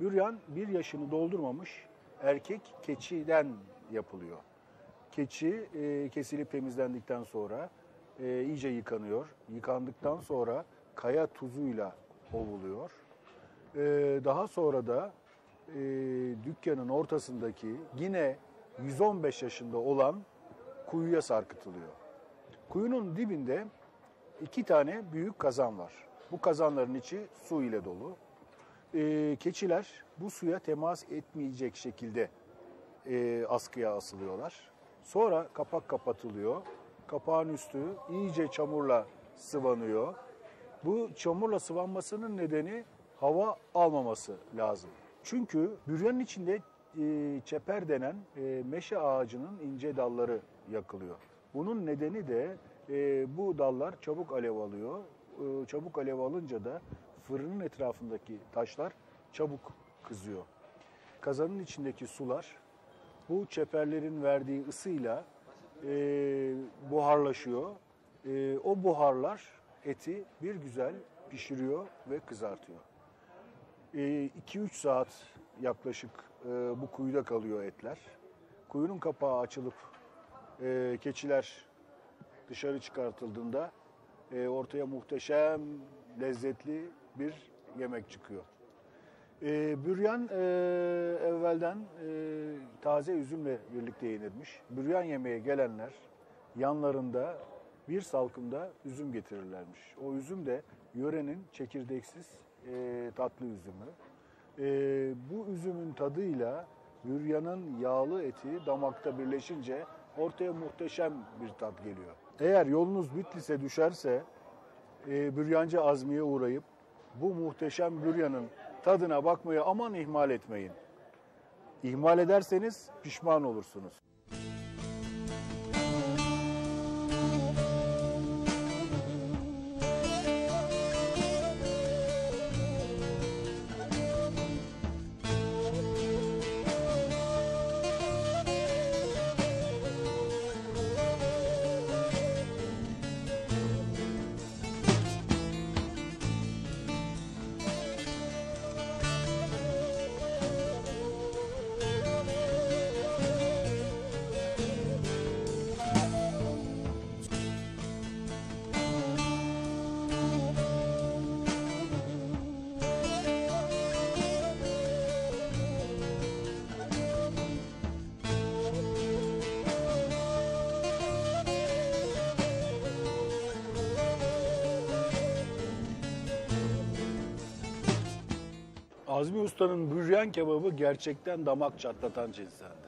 Büryan bir yaşını doldurmamış erkek keçiden yapılıyor. Keçi e, kesilip temizlendikten sonra e, iyice yıkanıyor. Yıkandıktan sonra kaya tuzuyla ovuluyor. E, daha sonra da e, dükkanın ortasındaki yine 115 yaşında olan kuyuya sarkıtılıyor. Kuyunun dibinde iki tane büyük kazan var. Bu kazanların içi su ile dolu. Ee, keçiler bu suya temas etmeyecek şekilde e, askıya asılıyorlar. Sonra kapak kapatılıyor. Kapağın üstü iyice çamurla sıvanıyor. Bu çamurla sıvanmasının nedeni hava almaması lazım. Çünkü büryanın içinde e, çeper denen e, meşe ağacının ince dalları yakılıyor. Bunun nedeni de e, bu dallar çabuk alev alıyor. E, çabuk alev alınca da fırının etrafındaki taşlar çabuk kızıyor. Kazanın içindeki sular bu çeperlerin verdiği ısıyla e, buharlaşıyor. E, o buharlar eti bir güzel pişiriyor ve kızartıyor. 2-3 saat yaklaşık e, bu kuyuda kalıyor etler. Kuyunun kapağı açılıp e, keçiler dışarı çıkartıldığında e, ortaya muhteşem, lezzetli bir yemek çıkıyor. E, büryan e, evvelden e, taze üzümle birlikte yenirmiş. Büryan yemeye gelenler yanlarında bir salkımda üzüm getirirlermiş. O üzüm de yörenin çekirdeksiz e, tatlı üzümü. E, bu üzümün tadıyla büryanın yağlı eti damakta birleşince ortaya muhteşem bir tat geliyor. Eğer yolunuz Bitlis'e düşerse e, büryancı Azmi'ye uğrayıp bu muhteşem büryanın tadına bakmayı aman ihmal etmeyin. İhmal ederseniz pişman olursunuz. Azmi Usta'nın büryan kebabı gerçekten damak çatlatan cinstendi.